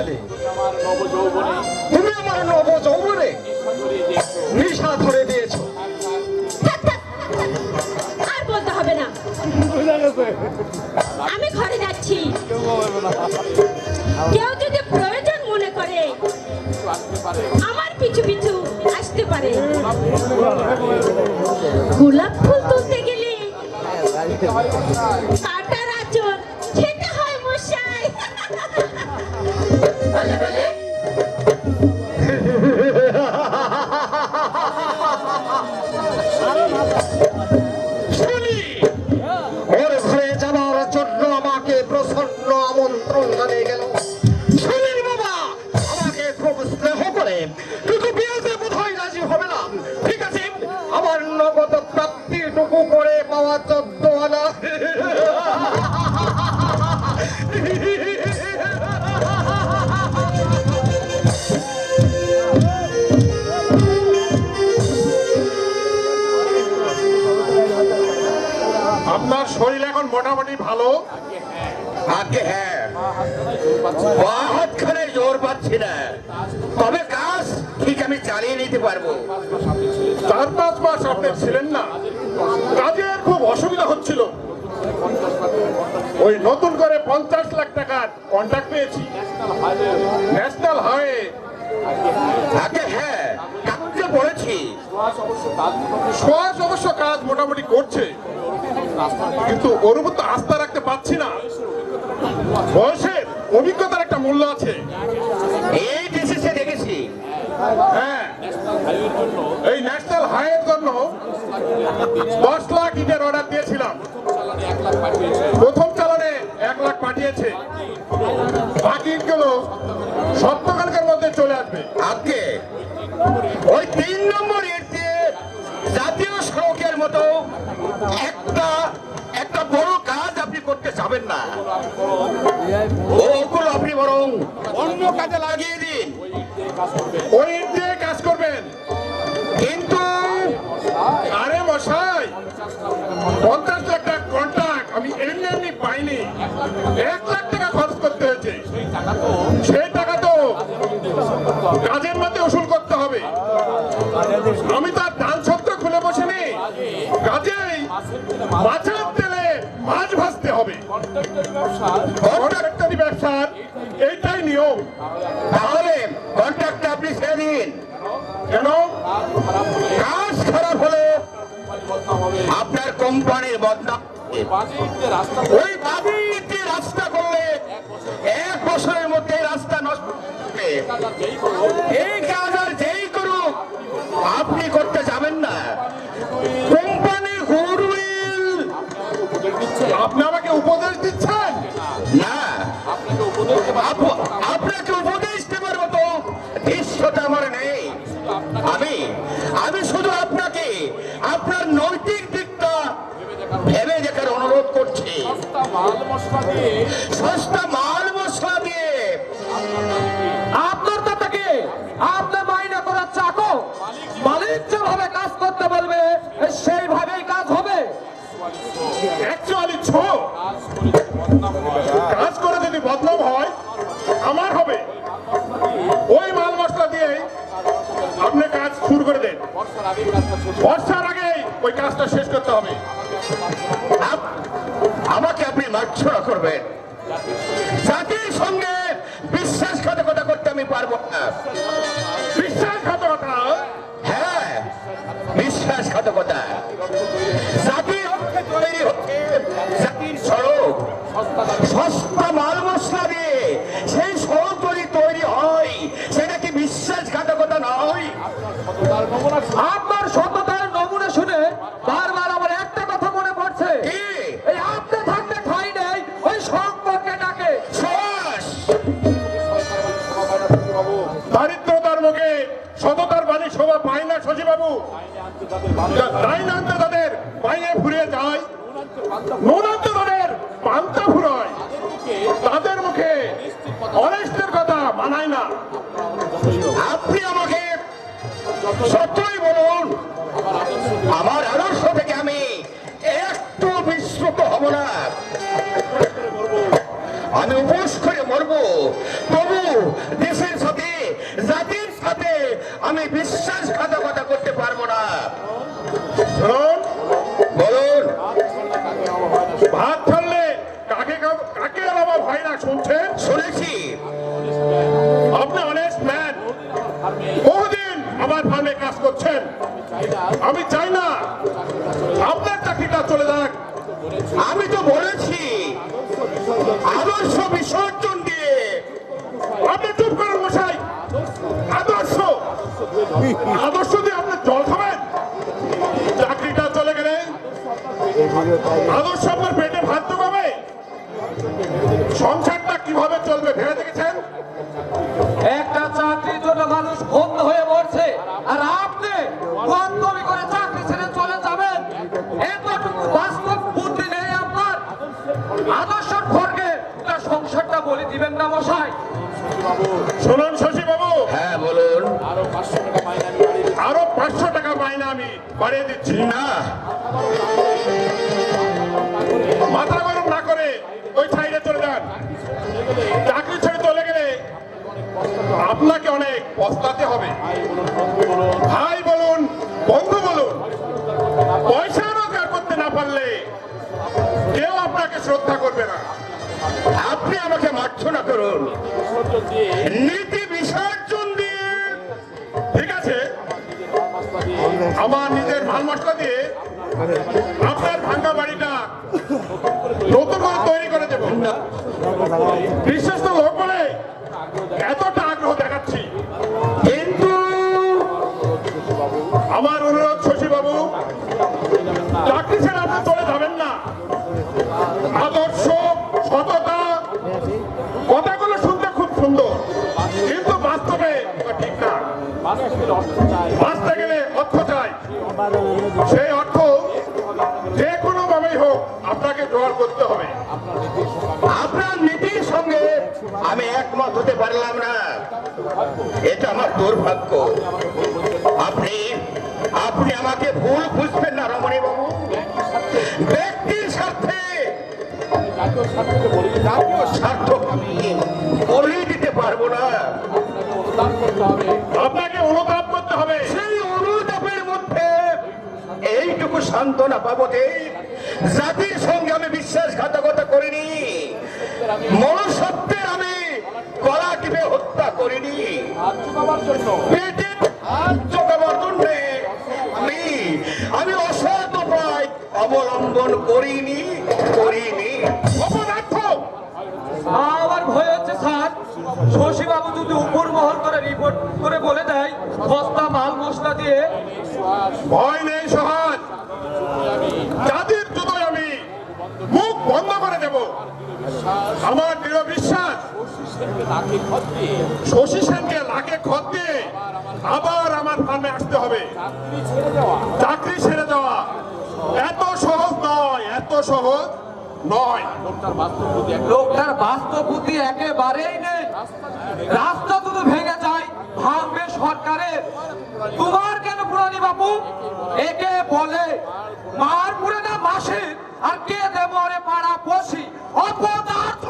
ছেলে। তুমি আমার নব যৌবনে নেশা ধরে দিয়েছ। থাক, থাক। আর বলতে হবে না। আমি ঘরে যাচ্ছি। কেউ যদি প্রয়োজন মনে করে একটু আসতে পারে আমার পিছু পিছু আসতে পারে। গোলাপ কিন্তু বিয়েতে বোধহয় রাজি হবে না। ঠিক আছে আমার নগদ প্রাপ্তিটুকু করে পাওয়া চোদ্দ আনা। আপনার শরীর এখন মোটামুটি ভালো? আগে হ্যাঁ। জোর পাচ্ছি না। ঠিক আমি চালিয়ে নিতে পারব। চার পাঁচ মাস আপনি ছিলেন না। কাজের খুব অসুবিধা হচ্ছিল। ওই নতুন করে পঞ্চাশ লাখ টাকার কন্ট্রাক্ট পেয়েছি। ন্যাশনাল হাইওয়ে আগে হ্যাঁ কাজে পড়েছি। অবশ্য কাজ সোয়াস অবশ্য কাজ মোটামুটি করছে। কিন্তু ওর উপর তো আস্থা রাখতে পারছি না। বয়সের অভিজ্ঞতার একটা মূল্য আছে। হ্যাঁ। এই ন্যাশনাল হাইওয়ের জন্য দশ লাখ ইটের অর্ডার দিয়েছিলাম। প্রথম চালানে এক লাখ পাঠিয়েছে। বাকি ইটগুলো সপ্তাহখানেকের মধ্যে চলে আসবে। আগে ওই তিন নম্বর ইট জাতীয় সড়কের মতো একটা একটা বড় কাজ আপনি করতে যাবেন না। ওগুলো আপনি বরং অন্য কাজে লাগিয়ে ওই ইট দিয়ে কাজ করবেন। কিন্তু আরে মশাই পঞ্চাশ লাখ টাকা কন্ট্রাক্ট আমি এমনি এমনি পাইনি। এক লাখ টাকা খরচ করতে হয়েছে। সেই টাকা তো কাজের মধ্যে উসুল করতে হবে। আমি তার ডান ছত্র খুলে বসিনি। কাজেই মাছের তেলে মাছ ভাজতে হবে। কন্ট্রাক্টরি ব্যবসার। এইটাই নিয়ম। তাহলে দিন কেন? কাজ খারাপ হলে আপনার কোম্পানির বদনাম ওই বাদি রাস্তা করলে এক বছরের মধ্যে রাস্তা নষ্ট এই কাজ আর যেই করুক আপনি করতে যাবেন না। কোম্পানি গুডউইল আপনি আমাকে উপদেশ দিচ্ছেন? না। আপনাকে সস্তা মাল মশলা দিয়ে। সস্তা মাল মশলা দিয়ে। আপনার তাকে আপনার মাইনে করার চাকো? মালিক যেভাবে কাজ করতে বলবে সেইভাবেই কাজ হবে। কাজ করে যদি বদনাম হয় আমার হবে। ওই মাল মশলা দিয়ে আপনি কাজ শুরু করে দেন। বর্ষার আগে ওই কাজটা শেষ করতে হবে। মার্ছড়া করবেন জাতির সঙ্গে বিশ্বাসঘাতকতা করতে আমি পারব না। বিশ্বাসঘাতকতা? তাদের পান্তা ফুরয় তাদের মুখে অনেস্টের কথা মানায় না। আপনি আমাকে সত্যই বলুন, আমার আদর্শ থেকে আমি একটু বিস্মৃত হব না। আমি শুনছেন শুনেছি আপনি অনেস্ট ম্যান বহুদিন আমার ফার্মে কাজ করছেন। আমি চাই না আপনার চাকরিটা চলে যাক। আমি তো বলেছি, আদর্শ বিসর্জন দিয়ে। আপনি চুপ করেন মশাই। আদর্শ। আদর্শ দিয়ে আপনি জল খাবেন? চাকরিটা চলে গেলে? আদর্শ বাড়িয়ে দিচ্ছি। না। মাথা গরম না করে ওই সাইডে চলে যান। চাকরি ছেড়ে চলে গেলে আপনাকে অনেক পস্তাতে হবে। ভাই বলুন, বন্ধু বলুন, পয়সা রোজগার করতে না পারলে কেউ আপনাকে শ্রদ্ধা করবে না। আপনি আমাকে মার্জনা করুন। বিসর্জন নীতি বিসর্জন আমার নিজের ভালো মশলা দিয়ে আপনার ভাঙ্গা বাড়িটা নতুন করে তৈরি করে দেব। বিশ্বস্ত লোক বলে এতটা আগ্রহ দেখাচ্ছি। কিন্তু আমার অনুরোধ শশীবাবু, চাকরি আমি একমত হতে পারলাম না। এটা আমার দুর্ভাগ্য। আপনি আপনি আমাকে ভুল বুঝবেন না রমণী বাবু ব্যক্তির স্বার্থে বলি স্বার্থ বলেই দিতে পারব না। আপনাকে অনুতাপ করতে হবে। সেই অনুতাপের মধ্যে এইটুকু সান্ত্বনা পাবো জাতির করে রিপোর্ট করে বলে দেয় বস্তা মাল মশলা দিয়ে। ভয় নেই সহজ যাদের জুতোয় আমি মুখ বন্ধ করে দেব আমার দৃঢ় বিশ্বাস শশী সেনকে লাখে খত দিয়ে আবার আমার ফার্মে আসতে হবে। চাকরি ছেড়ে দেওয়া চাকরি ছেড়ে দেওয়া এত সহজ নয়। এত সহজ নয় লোকটার বাস্তব বুদ্ধি একেবারেই নেই। রাস্তা তোমার কেন পুরানি বাপু? একে বলে, মার পুরে না মাসে, আর কে দেবরে পাড়া পশি অপদার্থ!